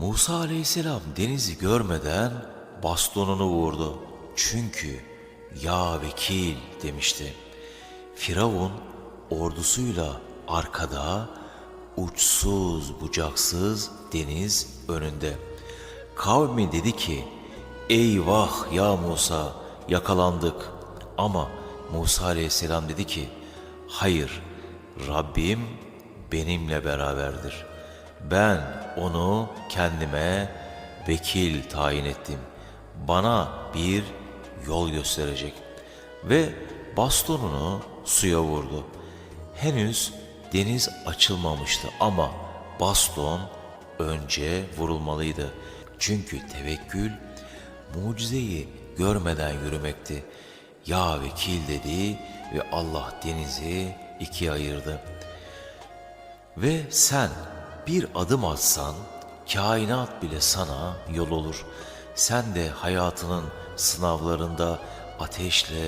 Musa aleyhisselam denizi görmeden bastonunu vurdu. Çünkü ya vekil demişti. Firavun ordusuyla arkada, uçsuz bucaksız deniz önünde. Kavmi dedi ki, eyvah ya Musa yakalandık. Ama Musa aleyhisselam dedi ki, hayır Rabbim benimle beraberdir. Ben onu kendime vekil tayin ettim. Bana bir yol gösterecek. Ve bastonunu suya vurdu. Henüz deniz açılmamıştı ama baston önce vurulmalıydı. Çünkü tevekkül mucizeyi görmeden yürümekti. Ya vekil dedi ve Allah denizi ikiye ayırdı. Ve sen bir adım atsan kainat bile sana yol olur. Sen de hayatının sınavlarında ateşle